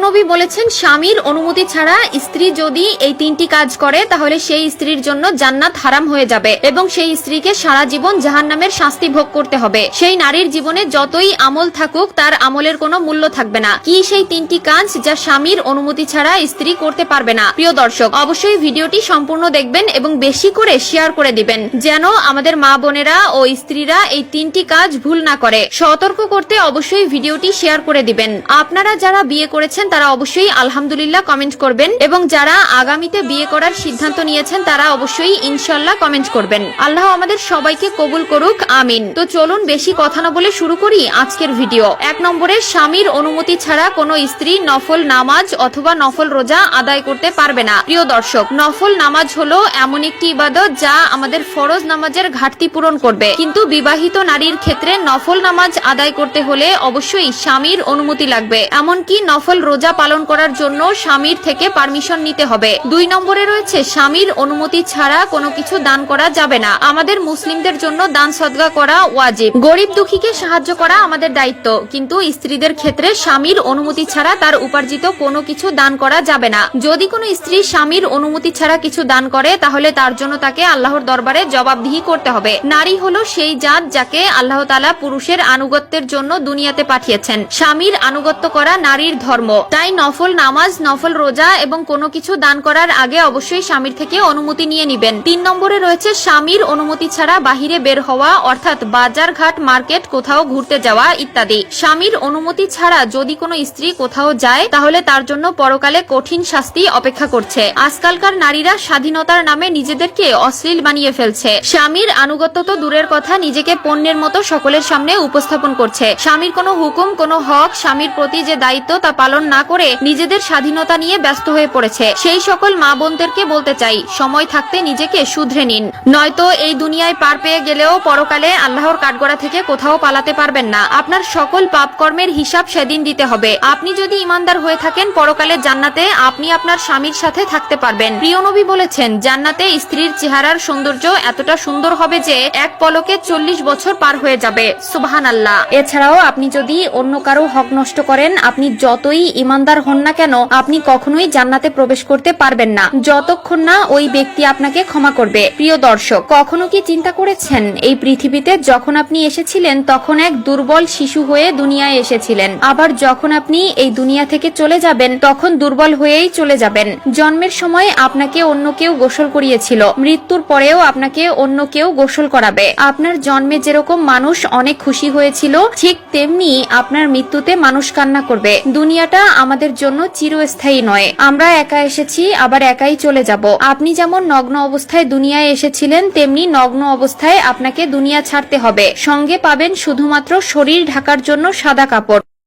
প্রিয়নবী বলেছেন, স্বামীর অনুমতি ছাড়া স্ত্রী যদি এই তিনটি কাজ করে, তাহলে সেই স্ত্রীর জন্য জান্নাত হারাম হয়ে যাবে এবং সেই স্ত্রীকে সারা জীবন জাহান্নামের শাস্তি ভোগ করতে হবে। সেই নারীর জীবনে যতই আমল থাকুক, তার আমলের কোনো মূল্য থাকবে না। কি সেই তিনটি কাজ যা স্বামীর অনুমতি ছাড়া স্ত্রী করতে পারবে না? প্রিয় দর্শক, অবশ্যই ভিডিওটি সম্পূর্ণ দেখবেন এবং বেশি করে শেয়ার করে দিবেন, যেন আমাদের মা বোনেরা ও স্ত্রীরা এই তিনটি কাজ ভুল না করে। সতর্ক করতে অবশ্যই ভিডিওটি শেয়ার করে দিবেন। আপনারা যারা বিয়ে করেছেন তারা অবশ্যই আলহামদুলিল্লাহ কমেন্ট করবেন এবং যারা আগামীতে বিয়ে করার সিদ্ধান্ত নিয়েছেন তারা অবশ্যই ইনশাল্লাহ কমেন্ট করবেন। আল্লাহ আমাদের সবাইকে কবুল করুক, আমিন। তো চলুন বেশি কথা না বলে শুরু করি আজকের ভিডিও এক নম্বরে, স্বামীর অনুমতি ছাড়া কোনো স্ত্রী নফল নামাজ অথবা নফল রোজা আদায় করতে পারবে না। প্রিয় দর্শক, নফল নামাজ হলো এমন একটি ইবাদত যা আমাদের ফরজ নামাজের ঘাটতি পূরণ করবে। কিন্তু বিবাহিত নারীর ক্ষেত্রে নফল নামাজ আদায় করতে হলে অবশ্যই স্বামীর অনুমতি লাগবে। এমনকি নফল রোজা পালন করার জন্য স্বামীর থেকে পারমিশন নিতে হবে। দুই নম্বরে রয়েছে, স্বামীর অনুমতি ছাড়া কোনো কিছু দান করা যাবে না। আমাদের মুসলিমদের জন্য দান সদগা করা ওয়াজিব। গরিব দুঃখীকে সাহায্য করা আমাদের দায়িত্ব। কিন্তু স্ত্রীদের ক্ষেত্রে স্বামীর অনুমতি ছাড়া তার উপার্জিত কোনো কিছু দান করা যাবে না। যদি কোনো স্ত্রী স্বামীর অনুমতি ছাড়া কিছু দান করে, তাহলে তার জন্য তাকে আল্লাহর দরবারে জবাবদিহি করতে হবে। নারী হলো সেই জাত যাকে আল্লাহ তালা পুরুষের আনুগত্যের জন্য দুনিয়াতে পাঠিয়েছেন। স্বামীর আনুগত্য করা নারীর ধর্ম। তাই নফল নামাজ, নফল রোজা এবং কোনো কিছু দান করার আগে অবশ্যই স্বামীর থেকে অনুমতি নিয়ে নিবেন। তিন নম্বরে রয়েছে স্বামীর অনুমতি ছাড়া বাহিরে বের হওয়া, অর্থাৎ বাজার ঘাট, মার্কেট, কোথাও ঘুরতে যাওয়া ইত্যাদি। স্বামীর অনুমতি ছাড়া যদি কোনো স্ত্রী কোথাও যায়, তাহলে তার জন্য পরকালে কঠিন শাস্তি অপেক্ষা করছে। আজকালকার নারীরা স্বাধীনতার নামে নিজেদেরকে অশ্লীল বানিয়ে ফেলছে। স্বামীর আনুগত্য তো দূরের কথা, নিজেকে পণ্যের মতো সকলের সামনে উপস্থাপন করছে। স্বামীর কোনো হুকুম, কোনো হক, স্বামীর প্রতি যে দায়িত্ব তা পালন না করে নিজেদের স্বাধীনতা নিয়ে ব্যস্ত হয়ে পড়েছে। সেই সকল মা বোনদেরকে বলতে চাই, সময় থাকতে নিজেকে শুধরে নিন। নয়তো এই দুনিয়ায় পার পেয়ে গেলেও পরকালে আল্লাহর কাঠগড়া থেকে কোথাও পালাতে পারবেন না। আপনার সকল পাপ কর্মের হিসাব সেদিন দিতে হবে। আপনি যদি ইমানদার হয়ে থাকেন, পরকালে জান্নাতে আপনি আপনার স্বামীর সাথে থাকতে পারবেন। প্রিয় নবী বলেছেন, জান্নাতে স্ত্রীর চেহারার সৌন্দর্য এতটা সুন্দর হবে যে এক পলকে চল্লিশ বছর পার হয়ে যাবে। সুবাহান আল্লাহ এছাড়াও আপনি যদি অন্য কারও হক নষ্ট করেন, আপনি যতই ইমানদার হন না কেন, আপনি কখনোই জান্নাতে প্রবেশ করতে পারবেন না। যতক্ষণ না ওই ব্যক্তি আপনাকে ক্ষমা করবে। প্রিয় দর্শক, কখনো কি চিন্তা করেছেন? এই পৃথিবীতে যখন আপনি এসেছিলেন, তখন এক দুর্বল শিশু হয়ে দুনিয়ায় এসেছিলেন। আবার যখন আপনি এই দুনিয়া থেকে চলে যাবেন, তখন দুর্বল হয়েই চলে যাবেন। জন্মের সময় আপনাকে অন্য কেউ গোসল করিয়েছিল। মৃত্যুর পরেও আপনাকে অন্য কেউ গোসল করাবে। আপনার জন্মে যেরকম মানুষ অনেক খুশি হয়েছিল, ঠিক তেমনি আপনার মৃত্যুতে মানুষ কান্না করবে। দুনিয়াটা আমাদের জন্য চিরস্থায়ী নয়। আমরা একা এসেছি, আবার একাই চলে যাব। আপনি যেমন নগ্ন অবস্থায় দুনিয়ায় এসেছিলেন, তেমনি নগ্ন অবস্থায় আপনাকে দুনিয়া ছাড়তে হবে। সঙ্গে পাবেন শুধুমাত্র শরীর ঢাকার জন্য সাদা কাপড়।